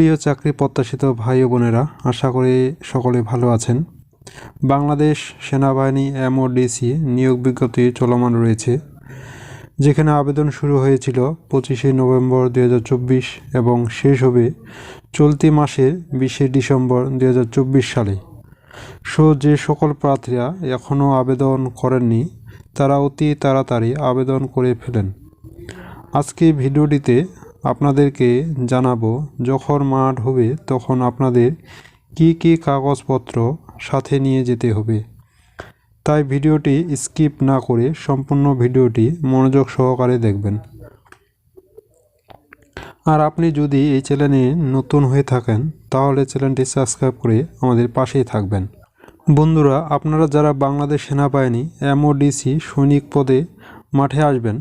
প্রিয় চাকরি প্রত্যাশিত ভাই বোনেরা, আশা করি সকলে ভালো আছেন। বাংলাদেশ সেনাবাহিনী এমওডিসি নিয়োগ বিজ্ঞপ্তি চলমান রয়েছে, যেখানে আবেদন শুরু হয়েছিল পঁচিশে নভেম্বর দু হাজার চব্বিশ এবং শেষ হবে চলতি মাসের বিশে ডিসেম্বর দু হাজার চব্বিশ সালে। সো যে সকল প্রার্থীরা এখনও আবেদন করেননি, তারা অতি তাড়াতাড়ি আবেদন করে ফেলেন। আজকে ভিডিওটিতে আপনাদেরকে জানাব, যখন মাঠ হবে তখন আপনাদের কি কি কাগজপত্র সাথে নিয়ে যেতে হবে। তাই ভিডিওটি স্কিপ না করে সম্পূর্ণ ভিডিওটি মনোযোগ সহকারে দেখবেন। আর আপনি যদি এই চ্যানেলে নতুন হয়ে থাকেন, তাহলে চ্যানেলটি সাবস্ক্রাইব করে আমাদের পাশেই থাকবেন। বন্ধুরা, আপনারা যারা বাংলাদেশ সেনাবাহিনী, এমওডিসি, সৈনিক পদে মাঠে আসবেন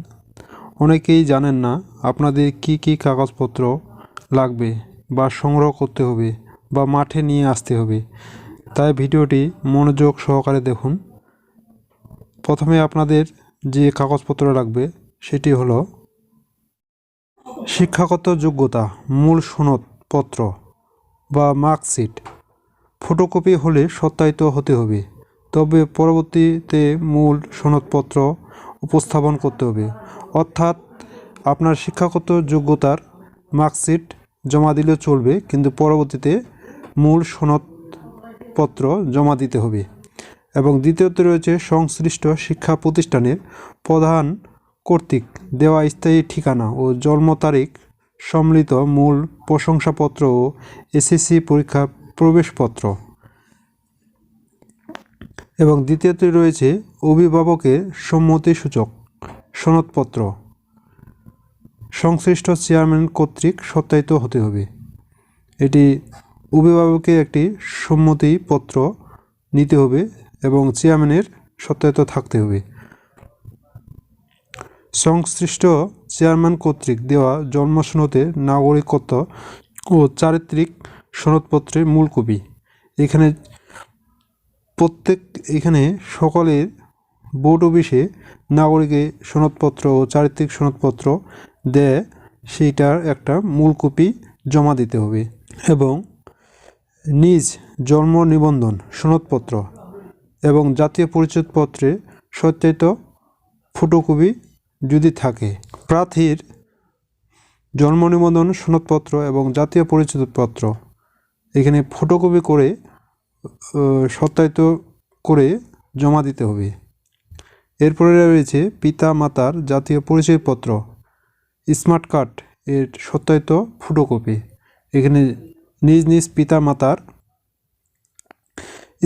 অনেকেই জানেন না আপনাদের কি কি কাগজপত্র লাগবে বা সংগ্রহ করতে হবে বা মাঠে নিয়ে আসতে হবে। তাই ভিডিওটি মনোযোগ সহকারে দেখুন। প্রথমে আপনাদের যে কাগজপত্র লাগবে সেটি হলো শিক্ষাগত যোগ্যতা, মূল সনদপত্র বা মার্কশিট। ফটোকপি হলে সত্যায়িত হতে হবে, তবে পরবর্তীতে মূল সনদপত্র উপস্থাপন করতে হবে। অর্থাৎ আপনার শিক্ষাগত যোগ্যতার মার্কশিট জমা দিলেও চলবে, কিন্তু পরবর্তীতে মূল সনদপত্র জমা দিতে হবে। এবং দ্বিতীয়তে রয়েছে সংশ্লিষ্ট শিক্ষা প্রতিষ্ঠানের প্রধান কর্তৃক দেওয়া স্থায়ী ঠিকানা ও জন্ম তারিখ সম্মিলিত মূল প্রশংসাপত্র ও এসএসসি পরীক্ষা প্রবেশপত্র। এবং দ্বিতীয়তে রয়েছে অভিভাবকের সম্মতিসূচক সনদপত্র। সংশ্লিষ্ট চেয়ারম্যান কর্তৃক সত্যায়িত হতে হবে। এটি অভিভাবকের একটি সম্মতিপত্র নিতে হবে এবং চেয়ারম্যানের সত্যায়িত থাকতে হবে। সংশ্লিষ্ট চেয়ারম্যান কর্তৃক দেওয়া জন্মসনদের নাগরিকত্ব ও চারিত্রিক সনদপত্রের মূল কপি। এখানে প্রত্যেক, এখানে সকলের বোর্ড অফিসে নাগরিকের সনদপত্র ও চারিত্রিক সনদপত্র দেয়, সেইটার একটা মূল কপি জমা দিতে হবে এবং নিজ জন্ম নিবন্ধন, সনদপত্র এবং জাতীয় পরিচয়পত্রে সত্যায়িত ফটোকপি যদি থাকে। প্রার্থীর জন্ম নিবন্ধন, সনদপত্র এবং জাতীয় পরিচয়পত্র এখানে ফটোকপি করে সত্যায়িত করে জমা দিতে হবে। এরপরে রয়েছে পিতা মাতার জাতীয় পরিচয়পত্র। স্মার্ট কার্ড এর সত্যায়িত ফটোকপি। এখানে নিজ নিজ পিতা মাতার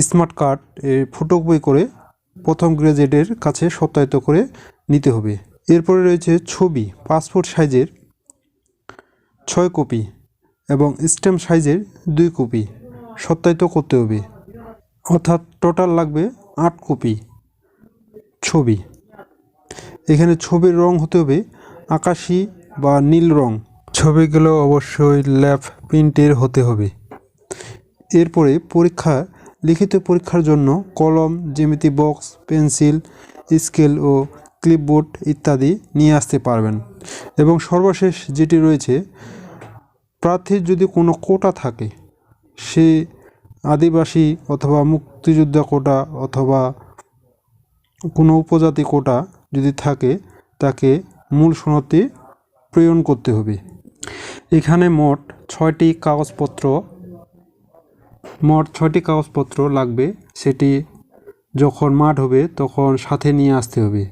স্মার্ট কার্ড এর ফটোকপি করে প্রথম গ্রাজুয়েটের কাছে সত্যায়িত করে নিতে হবে। এরপরে রয়েছে ছবি, পাসপোর্ট সাইজের ছয় কপি এবং স্ট্যাম্প সাইজের দুই কপি সত্যায়িত করতে হবে। অর্থাৎ টোটাল লাগবে আট কপি। ছবি। এখানে ছবির রং হতে হবে আকাশি বা নীল রং। ছবিগুলো অবশ্যই ল্যাপ প্রিন্টের হতে হবে। এরপরে পরীক্ষা, লিখিত পরীক্ষার জন্য কলম, জ্যামিতি বক্স, পেন্সিল, স্কেল ও ক্লিপবোর্ড ইত্যাদি নিয়ে আসতে পারবেন। এবং সর্বশেষ যেটি রয়েছে, প্রার্থীর যদি কোনো কোটা থাকে, সে আদিবাসী অথবা মুক্তিযোদ্ধা কোটা অথবা কোনো উপজাতি কোটা যদি থাকে, তাকে মূল সনদটি প্রেরণ করতে হবে। এখানে মোট ছয়টি কাগজপত্র, মোট ছয়টি কাগজপত্র লাগবে। সেটি যখন মাঠ হবে, তখন সাথে নিয়ে আসতে হবে।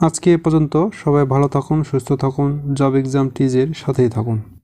আজকে এ পর্যন্ত সবাই ভালো থাকুন, সুস্থ থাকুন। জব এক্সাম টিজের সাথেই থাকুন।